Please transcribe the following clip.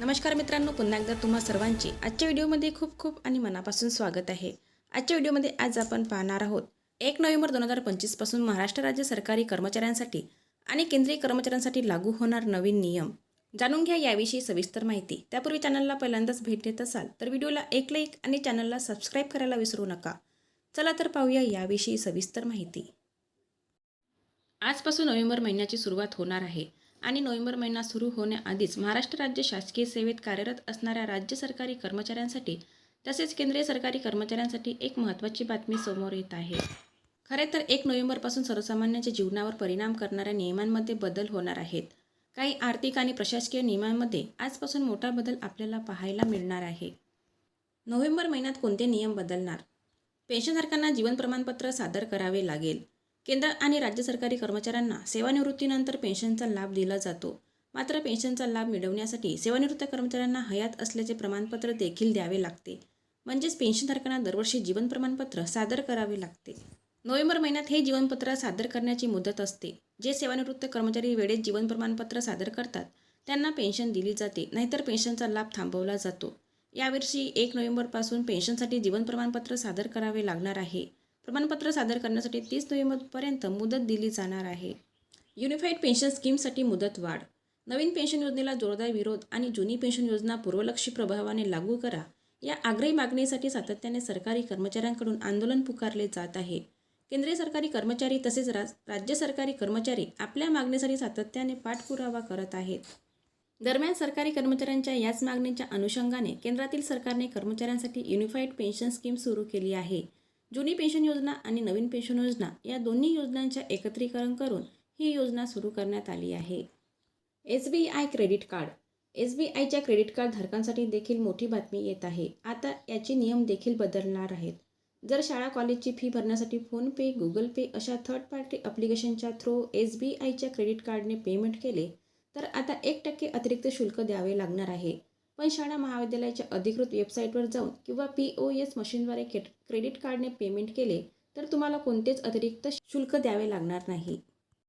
नमस्कार मित्रांनो पुन्हा एकदा तुम्हा सर्वांचे आजच्या व्हिडिओमध्ये खूप खूप आणि मनापासून स्वागत आहे. आजच्या व्हिडिओमध्ये आज आपण पाहणार आहोत एक नोव्हेंबर दोन हजार पंचवीसपासून महाराष्ट्र राज्य सरकारी कर्मचाऱ्यांसाठी आणि केंद्रीय कर्मचाऱ्यांसाठी लागू होणार नवीन नियम. जाणून घ्या याविषयी सविस्तर माहिती. त्यापूर्वी चॅनलला पहिल्यांदाच भेट देत असाल तर व्हिडिओला एक लाईक आणि चॅनलला सबस्क्राईब करायला विसरू नका. चला तर पाहूया याविषयी सविस्तर माहिती. आजपासून नोव्हेंबर महिन्याची सुरुवात होणार आहे. आणि नोव्हेंबर महिना सुरू होण्याआधीच महाराष्ट्र राज्य शासकीय सेवेत कार्यरत असणाऱ्या राज्य सरकारी कर्मचाऱ्यांसाठी तसेच केंद्रीय सरकारी कर्मचाऱ्यांसाठी एक महत्त्वाची बातमी समोर येत आहे. खरे तर एक नोव्हेंबरपासून सर्वसामान्यांच्या जीवनावर परिणाम करणाऱ्या नियमांमध्ये बदल होणार आहेत. काही आर्थिक आणि प्रशासकीय नियमांमध्ये आजपासून मोठा बदल आपल्याला पाहायला मिळणार आहे. नोव्हेंबर महिन्यात कोणते नियम बदलणार? पेन्शनधारकांना जीवन प्रमाणपत्र सादर करावे लागेल. केंद्र आणि राज्य सरकारी कर्मचाऱ्यांना सेवानिवृत्तीनंतर पेन्शनचा लाभ दिला जातो. मात्र पेन्शनचा लाभ मिळवण्यासाठी सेवानिवृत्त कर्मचाऱ्यांना हयात असल्याचे प्रमाणपत्र देखील द्यावे लागते. म्हणजेच पेन्शनधारकांना दरवर्षी जीवन प्रमाणपत्र सादर करावे लागते. नोव्हेंबर महिन्यात हे जीवनपत्र सादर करण्याची मुदत असते. जे सेवानिवृत्त कर्मचारी वेळेत जीवन प्रमाणपत्र सादर करतात त्यांना पेन्शन दिली जाते नाहीतर पेन्शनचा लाभ थांबवला जातो. यावर्षी एक नोव्हेंबरपासून पेन्शनसाठी जीवन प्रमाणपत्र सादर करावे लागणार आहे. प्रमाणपत्र सादर करण्यासाठी तीस नोव्हेंबरपर्यंत मुदत दिली जाणार आहे. युनिफाईड पेन्शन स्कीमसाठी मुदत वाढ. नवीन पेन्शन योजनेला जोरदार विरोध आणि जुनी पेन्शन योजना पूर्वलक्षी प्रभावाने लागू करा या आग्रही मागणीसाठी सातत्याने सरकारी कर्मचाऱ्यांकडून आंदोलन पुकारले जात आहे. केंद्रीय सरकारी कर्मचारी तसेच राज राज्य सरकारी कर्मचारी आपल्या मागणीसाठी सातत्याने पाठपुरावा करत आहेत. दरम्यान सरकारी कर्मचाऱ्यांच्या याच मागणीच्या अनुषंगाने केंद्रातील सरकारने कर्मचाऱ्यांसाठी युनिफाईड पेन्शन स्कीम सुरू केली आहे. जुनी पेन्शन योजना आणि नवीन पेन्शन योजना या दोन्ही योजनांच्या एकत्रीकरण करून ही योजना सुरू करण्यात आली आहे. S B I credit card. S B आयच्या क्रेडिट कार्ड धारकांसाठी देखील मोठी बातमी येत आहे. आता याचे नियम देखील बदलणार आहेत. जर शाळा कॉलेजची फी भरण्यासाठी फोनपे गुगल पे अशा थर्ड पार्टी ॲप्लिकेशनच्या थ्रू एस बी आयच्या क्रेडिट कार्डने पेमेंट केले तर आता एक टक्के अतिरिक्त शुल्क द्यावे लागणार आहे. पण शाळा महाविद्यालयाच्या अधिकृत वेबसाईटवर जाऊन किंवा पी ओ एस मशीनद्वारे क्रेडिट कार्डने पेमेंट केले तर तुम्हाला कोणतेच अतिरिक्त शुल्क द्यावे लागणार नाही.